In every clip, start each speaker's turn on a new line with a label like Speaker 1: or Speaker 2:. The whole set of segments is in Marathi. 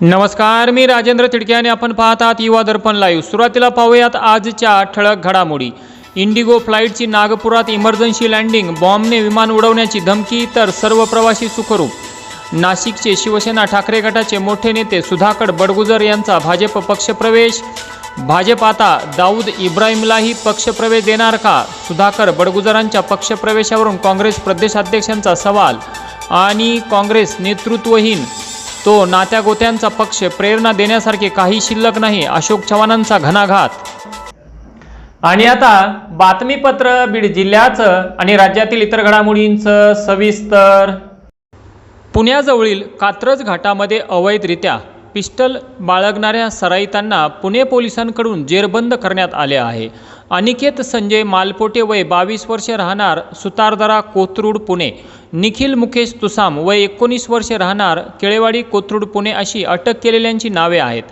Speaker 1: नमस्कार मी राजेंद्र तिडके आणि आपण पाहत आहात युवा दर्पण लाईव्ह सुरुवातीला पाहूयात आजच्या ठळक घडामोडी. इंडिगो फ्लाईटची नागपुरात इमर्जन्सी लँडिंग बॉम्बने विमान उडवण्याची धमकी तर सर्व प्रवासी सुखरूप. नाशिकचे शिवसेना ठाकरे गटाचे मोठे नेते सुधाकर बडगुजर यांचा भाजप पक्षप्रवेश. भाजप आता दाऊद इब्राहिमलाही पक्षप्रवेश देणार का? सुधाकर बडगुजरांच्या पक्षप्रवेशावरून काँग्रेस प्रदेशाध्यक्षांचा सवाल. आणि काँग्रेस नेतृत्वहीन तो नात्यागोत्यांचा पक्ष प्रेरणा देण्यासारखे काही शिल्लक नाही अशोक चव्हाणांचा घणाघात. आणि आता बातमीपत्र बीड जिल्ह्याचं आणि राज्यातील इतर घडामोडींचं सविस्तर. पुण्याजवळील कात्रज घाटामध्ये अवैधरित्या पिस्टल बाळगणाऱ्या सराईतांना पुणे पोलिसांकडून जेरबंद करण्यात आले आहे. अनिकेत संजय मालपोटे वय बावीस वर्षे राहणार सुतारदरा कोथरूड पुणे. निखिल मुकेश तुसाम वय एकोणीस वर्षे राहणार केळेवाडी कोथरूड पुणे अशी अटक केलेल्यांची नावे आहेत.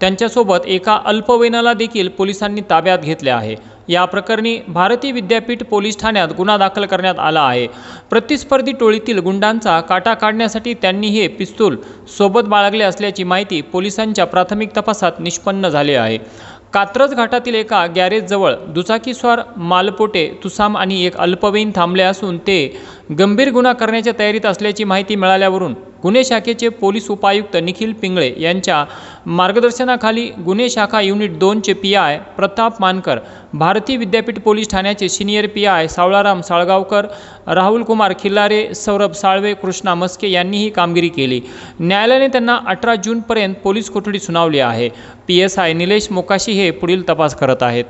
Speaker 1: त्यांच्यासोबत एका अल्पवयनाला देखील पोलिसांनी ताब्यात घेतले आहे. या प्रकरणी भारती विद्यापीठ पोलीस ठाण्यात गुन्हा दाखल करण्यात आला आहे. प्रतिस्पर्धी टोळीतील गुंडांचा काटा काढण्यासाठी त्यांनी हे पिस्तूल सोबत बाळगले असल्याची माहिती पोलिसांच्या प्राथमिक तपासात निष्पन्न झाली आहे. कात्रज घाटातील एका गॅरेजजवळ दुचाकीस्वार मालपोटे तुसाम आणि एक अल्पवयीन थांबले असून ते गंभीर गुन्हा करण्याच्या तयारीत असल्याची माहिती मिळाल्यावरून गुन्हे शाखेचे पोलीस उपायुक्त निखिल पिंगळे यांच्या मार्गदर्शनाखाली गुन्हे शाखा युनिट दोनचे P I Pratap Mankar Bharati Vidyapeeth police ठाण्याचे senior P I Savalaram Salgaonkar Rahul Kumar Khillare Saurabh Salve Krishna Maske यांनी ही कामगिरी केली. न्यायालयाने त्यांना अठरा जूनपर्यंत पोलीस कोठडी सुनावली आहे. P S I Nilesh Mokashi हे पुढील तपास करत आहेत.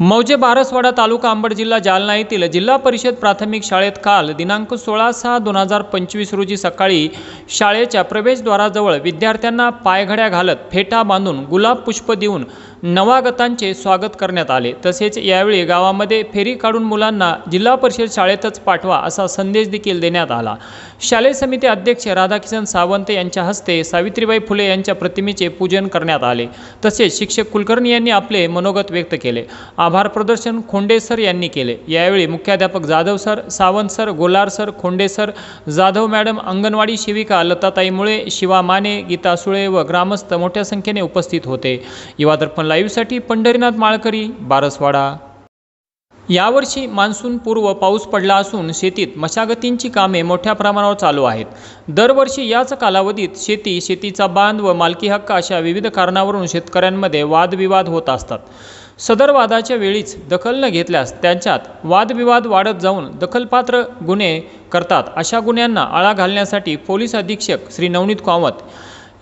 Speaker 1: मौजे बारसवाडा तालुका अंबड जिल्हा जालना येथील जिल्हा परिषद प्राथमिक शाळेत काल दिनांक सोळा सहा दोन हजार पंचवीस रोजी सकाळी शाळेच्या प्रवेशद्वाराजवळ विद्यार्थ्यांना पायघड्या घालत फेटा बांधून गुलाब पुष्प देऊन नवागतांचे स्वागत करण्यात आले. तसेच यावेळी गावामध्ये फेरी काढून मुलांना जिल्हा परिषद शाळेतच पाठवा असा संदेश देखील देण्यात आला. शालेय समिती अध्यक्ष राधाकिशन सावंत यांच्या हस्ते सावित्रीबाई फुले यांच्या प्रतिमेचे पूजन करण्यात आले. तसेच शिक्षक कुलकर्णी यांनी आपले मनोगत व्यक्त केले. आभार प्रदर्शन खोंडे सर यांनी केले. यावेळी मुख्याध्यापक Jadhav sir Sawant sir Golar sir Khonde sir Jadhav madam anganwadi शिविका लताताई मुळे शिवा माने गीता सुळे व ग्रामस्थ मोठ्या संख्येने उपस्थित होते. युवा दर्पण लाईव्हसाठी पंढरीनाथ माळकरी बारसवाडा. यावर्षी मान्सून पूर्व पाऊस पडला असून शेतीत मशागतींची कामे मोठ्या प्रमाणावर चालू आहेत. दरवर्षी याच कालावधीत शेती शेतीचा बांध व मालकी हक्क अशा विविध कारणावरून शेतकऱ्यांमध्ये वादविवाद होत असतात. सदर वादाच्या वेळीच दखल न घेतल्यास त्यांच्यात वादविवाद वाढत जाऊन दखलपात्र गुन्हे करतात अशा गुन्ह्यांना आळा घालण्यासाठी पोलीस अधीक्षक श्री नवनीत कामत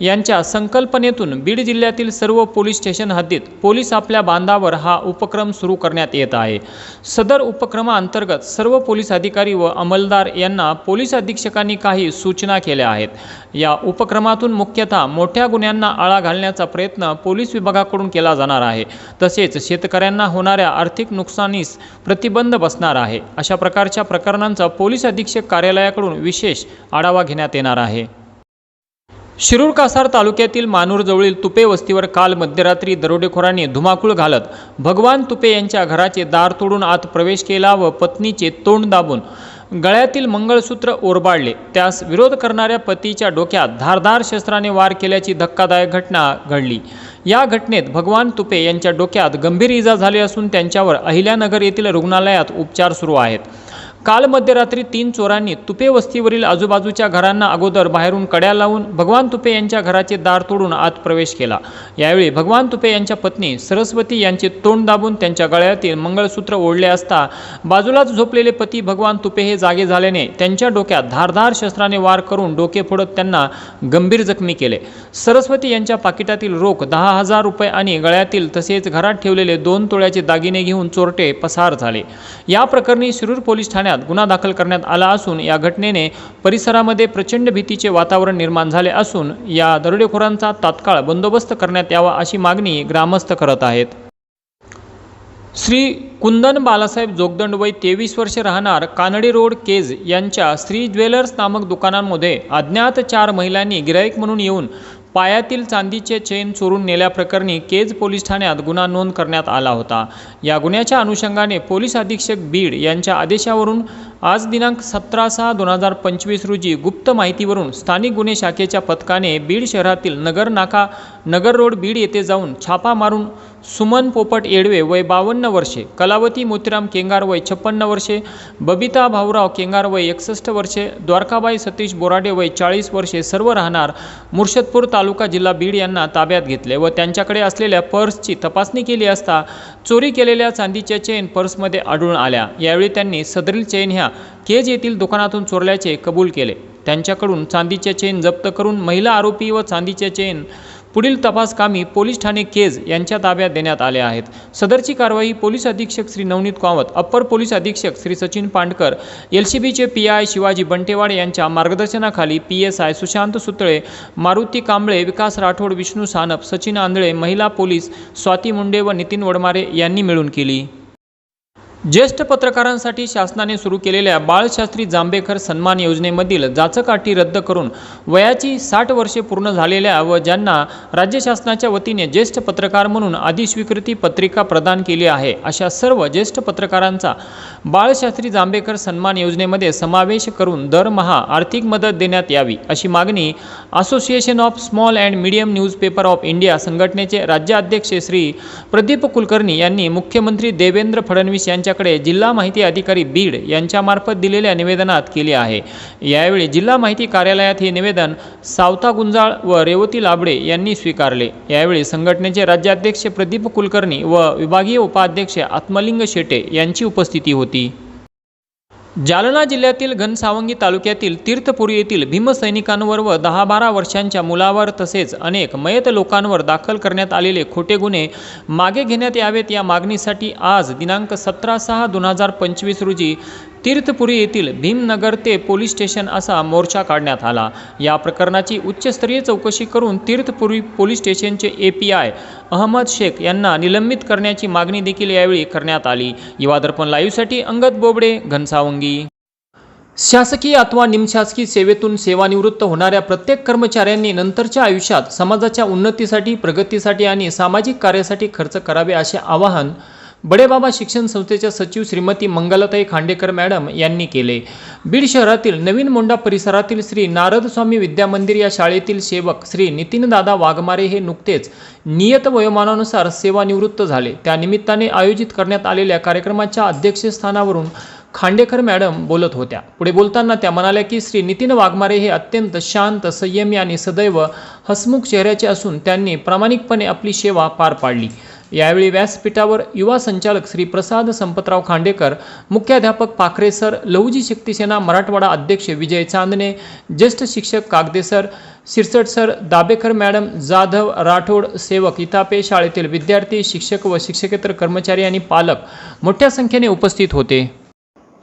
Speaker 1: यांच्या संकल्पनेतून बीड जिल्ह्यातील सर्व पोलीस स्टेशन हद्दीत पोलीस आपल्या बांधावर हा उपक्रम सुरू करण्यात येत आहे. सदर उपक्रमाअंतर्गत सर्व पोलीस अधिकारी व अंमलदार यांना पोलीस अधीक्षकांनी काही सूचना केल्या आहेत. या उपक्रमातून मुख्यतः मोठ्या गुन्ह्यांना आळा घालण्याचा प्रयत्न पोलीस विभागाकडून केला जाणार आहे. तसेच शेतकऱ्यांना होणाऱ्या आर्थिक नुकसानीस प्रतिबंध बसणार आहे. अशा प्रकारच्या प्रकरणांचा पोलीस अधीक्षक कार्यालयाकडून विशेष आढावा घेण्यात येणार आहे. शिरूर कासार तालुक्यातील मानूरजवळील तुपे वस्तीवर काल मध्यरात्री दरोडेखोरांनी धुमाकूळ घालत भगवान तुपे यांच्या घराचे दार तोडून आत प्रवेश केला व पत्नीचे तोंड दाबून गळ्यातील मंगळसूत्र ओरबाडले. त्यास विरोध करणाऱ्या पतीच्या डोक्यात धारदार शस्त्राने वार केल्याची धक्कादायक घटना घडली. या घटनेत भगवान तुपे यांच्या डोक्यात गंभीर इजा झाली असून त्यांच्यावर अहिल्यानगर येथील रुग्णालयात उपचार सुरू आहेत. काल मध्यरात्री तीन चोरांनी तुपे वस्तीवरील आजूबाजूच्या घरांना अगोदर बाहेरून कड्या लावून भगवान तुपे यांच्या घराचे दार तोडून आत प्रवेश केला. यावेळी भगवान तुपे यांच्या पत्नी सरस्वती यांचे तोंड दाबून त्यांच्या गळ्यातील मंगळसूत्र ओढले असता बाजूलाच झोपलेले पती भगवान तुपे हे जागे झाल्याने त्यांच्या डोक्यात धारधार शस्त्राने वार करून डोके फोडत त्यांना गंभीर जखमी केले. सरस्वती यांच्या पाकिटातील रोख दहा हजार रुपये आणि गळ्यातील तसेच घरात ठेवलेले दोन तोळ्याचे दागिने घेऊन चोरटे पसार झाले. या प्रकरणी शिरूर पोलीस ठाण्यात गुन्हा दाखल करण्यात आला असून या घटनेने परिसरामध्ये प्रचंड भीतीचे वातावरण निर्माण झाले असून या दरोडेखोरांचा तात्काळ बंदोबस्त करण्यात यावा अशी मागणी ग्रामस्थ करत आहेत. श्री कुंदन बालासाहेब जोगदंड वय तेवीस वर्षे राहणार कानडी रोड केज यांच्या श्री ज्वेलर्स नामक दुकानांमध्ये अज्ञात चार महिलांनी गिराईक म्हणून येऊन पायातील चांदीचे चेन चोरून नेल्याप्रकरणी केज पोलीस ठाण्यात गुन्हा नोंद करण्यात आला होता. या गुन्ह्याच्या अनुषंगाने पोलीस अधीक्षक बीड यांच्या आदेशावरून आज दिनांक सतरा सहा दोन हजार पंचवीस रोजी गुप्त माहितीवरून स्थानिक गुन्हे शाखेच्या पथकाने बीड शहरातील नगर नाका नगर रोड बीड येथे जाऊन छापा मारून सुमन पोपट येडवे वय बावन्न वर्षे कलावती मोतीराम केंगार वय छप्पन्न वर्षे बबिता भाऊराव केंगार वय एकसष्ट वर्षे द्वारकाबाई सतीश बोराडे वय चाळीस वर्षे सर्व राहणार मुर्शदपूर तालुका जिल्हा बीड यांना ताब्यात घेतले व त्यांच्याकडे असलेल्या पर्सची तपासणी केली असता चोरी केलेल्या चांदीच्या चेन पर्समध्ये आढळून आल्या. यावेळी त्यांनी सदरील चेन ह्या केज येथील दुकानातून चोरल्याचे कबूल केले. त्यांच्याकडून चांदीच्या चेन जप्त करून महिला आरोपी व चांदीच्या चेन पुढील तपास कामी पोलीस ठाणे केज यांच्या ताब्यात देण्यात आले आहेत. सदरची कारवाई पोलीस अधीक्षक श्री नवनीत कामत अप्पर पोलीस अधीक्षक श्री सचिन पांडकर एलसीबीचे पी आय शिवाजी बंटेवाड यांच्या मार्गदर्शनाखाली P S I Sushant Sutale Maruti Kamble Vikas Rathod Vishnu Sanap Sachin Andhale महिला पोलीस स्वाती मुंडे व नितीन वडमारे यांनी मिळून केली. ज्येष्ठ पत्रकारांसाठी शासनाने सुरू केलेल्या बाळशास्त्री जांभेकर सन्मान योजनेमधील जाचकाठी रद्द करून वयाची साठ वर्षे पूर्ण झालेल्या व ज्यांना राज्य शासनाच्या वतीने ज्येष्ठ पत्रकार म्हणून अधिस्वीकृती पत्रिका प्रदान केली आहे अशा सर्व ज्येष्ठ पत्रकारांचा बाळशास्त्री जांभेकर सन्मान योजनेमध्ये समावेश करून दरमहा आर्थिक मदत देण्यात यावी अशी मागणी association of small and medium newspaper of India संघटनेचे राज्याध्यक्ष श्री प्रदीप कुलकर्णी यांनी मुख्यमंत्री देवेंद्र फडणवीस यांच्या यांच्याकडे जिल्हा माहिती अधिकारी बीड यांच्यामार्फत दिलेल्या निवेदनात केली आहे. यावेळी जिल्हा माहिती कार्यालयात हे निवेदन सावता गुंजाळ व रेवती लाबडे यांनी स्वीकारले. यावेळी संघटनेचे राज्याध्यक्ष प्रदीप कुलकर्णी व विभागीय उपाध्यक्ष आत्मलिंग शेटे यांची उपस्थिती होती. जालना जिल्ह्यातील घनसावंगी तालुक्यातील तीर्थपुरी येथील भीमसैनिकांवर व दहा बारा वर्षांच्या मुलावर तसेच अनेक मयत लोकांवर दाखल करण्यात आलेले खोटे गुन्हे मागे घेण्यात यावेत या मागणीसाठी आज दिनांक सतरा सहा दोन हजार पंचवीस रोजी तीर्थपुरी येथील भीमनगर ते पोलीस स्टेशन असा मोर्चा काढण्यात आला. या प्रकरणाची उच्चस्तरीय चौकशी करून तीर्थपुरी पोलीस स्टेशनचे A P I Ahmad Shaikh यांना निलंबित करण्याची मागणी देखील यावेळी करण्यात आली. युवादर्पण लाईव्हसाठी अंगद बोबडे घनसावंगी. शासकीय अथवा निमशासकीय सेवेतून सेवानिवृत्त होणाऱ्या प्रत्येक कर्मचाऱ्यांनी नंतरच्या आयुष्यात समाजाच्या उन्नतीसाठी प्रगतीसाठी आणि सामाजिक कार्यासाठी खर्च करावे असे आवाहन बडेबाबा शिक्षण संस्थेच्या सचिव श्रीमती मंगलताई खांडेकर मॅडम यांनी केले. बीड शहरातील नवीन मोंडा परिसरातील श्री नारद स्वामी विद्यामंदिर या शाळेतील सेवक श्री नितीनदादा वाघमारे हे नुकतेच नियत वयोमानानुसार सेवानिवृत्त झाले. त्यानिमित्ताने आयोजित करण्यात आलेल्या कार्यक्रमाच्या अध्यक्षस्थानावरून खांडेकर मॅडम बोलत होत्या. पुढे बोलताना त्या म्हणाल्या की श्री नितीन वाघमारे हे अत्यंत शांत संयमी आणि सदैव हसमुख चेहऱ्याचे असून त्यांनी प्रामाणिकपणे आपली सेवा पार पाडली. यावेळी व्यासपीठावर युवा संचालक श्री प्रसाद संपतराव खांडेकर मुख्याध्यापक पाखरे सर लहुजी शक्तीसेना मराठवाडा अध्यक्ष विजय चांदणे ज्येष्ठ शिक्षक Kagade sir Sirsat sir Dabekar madam Jadhav Rathod सेवक इतापे शाळेतील विद्यार्थी शिक्षक व शिक्षकेतर कर्मचारी आणि पालक मोठ्या संख्येने उपस्थित होते.